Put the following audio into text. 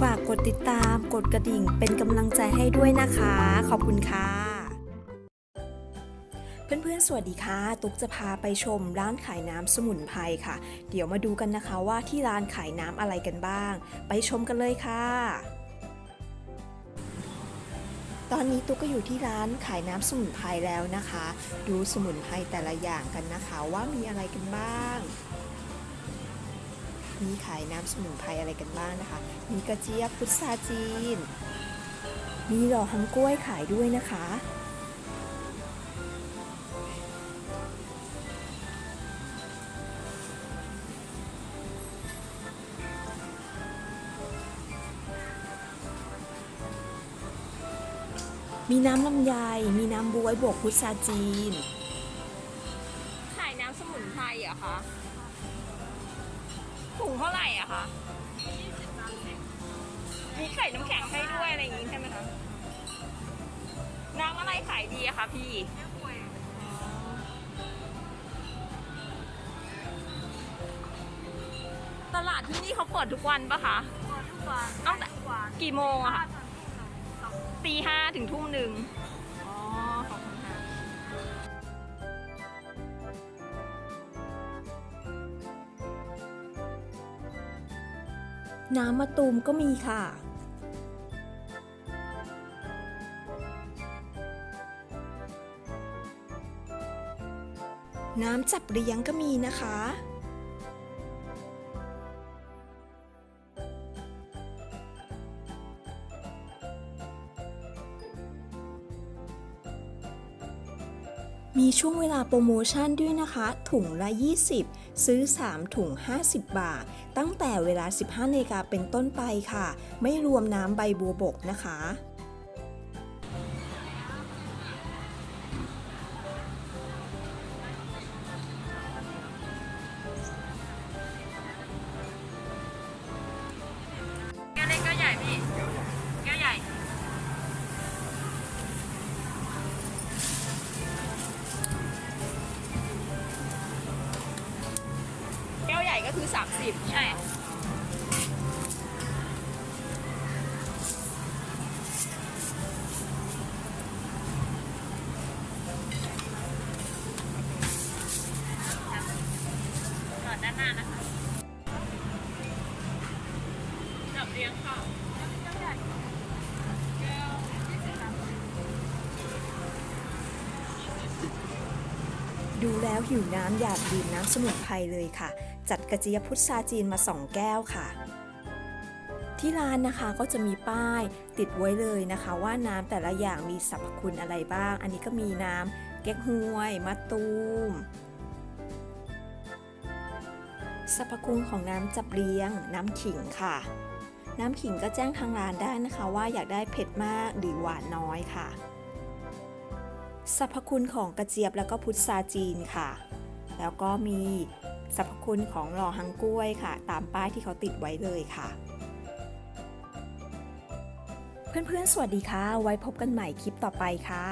ฝากกดติดตาม กดกระดิ่งเป็นกำลังใจให้ด้วยนะคะ ขอบคุณค่ะ เพื่อนๆ สวัสดีค่ะ ตุ๊กจะพาไปชมร้านขายน้ำสมุนไพรค่ะ เดี๋ยวมาดูกันนะคะว่าที่ร้านขายน้ำอะไรกันบ้าง ไปชมกันเลยค่ะ ตอนนี้ตุ๊กก็อยู่ที่ร้านขายน้ำสมุนไพรแล้วนะคะ ดูสมุนไพรแต่ละอย่างกันนะคะว่ามีอะไรกันบ้าง มีขายน้ำสมุนไพรอะไรกันบ้างนะคะ มีกระเจี๊ยบพุทราจีน มีหล่อฮังกล้วยขายด้วยนะคะ มีน้ำลำไย มีน้ำบวยบวกพุทราจีน ขายน้ำสมุนไพรเหรอคะถุงเท่าไหร่อะคะมีไข่น้ำแข็งให้ด้วยอะไรอย่างงี้ใช่ไหมคะ น้ำอะไรขายดีอะคะพี่ตลาดที่นี่เขาเปิดทุกวันปะคะตั้งแต่กี่โมงอะคะ ตีห้าถึงทุ่มหนึ่งอ๋อ ขอบคุณค่ะ น้ำมะตูมก็มีค่ะ น้ำจับเลี้ยงก็มีนะคะ มีช่วงเวลาโปรโมชั่นด้วยนะคะ ถุงละ 20 ซื้อ 3 ถุง 50 บาท ตั้งแต่เวลา 15นาฬิกาเป็นต้นไปค่ะ ไม่รวมน้ำใบบัวบกนะคะ ก้วใหญ่ก็คือ 30ใช่จอดด้านหน้านะคะจับเรียงค่ะดูแล้วหิวน้ำอยากดื่มน้ำสมุนไพรเลยค่ะ จัดกระเจี๊ยบพุทราจีนมา 2 แก้วค่ะ ที่ร้านนะคะก็จะมีป้ายติดไว้เลยนะคะ ว่าน้ำแต่ละอย่างมีสรรพคุณอะไรบ้าง อันนี้ก็มีน้ำเก๊กฮวยมะตูมสรรพคุณของน้ำจับเลี้ยง น้ำขิงค่ะ น้ำขิงก็แจ้งทางร้านได้นะคะ ว่าอยากได้เผ็ดมากหรือหวานน้อยค่ะสรรพคุณของกระเจี๊ยบแล้วก็พุทราจีนค่ะ แล้วก็มี สรรพคุณของหล่อฮังกล้วยค่ะ ตามป้ายที่เขาติดไว้เลยค่ะ เพื่อนๆ สวัสดีค่ะ ไว้พบกันใหม่คลิปต่อไปค่ะ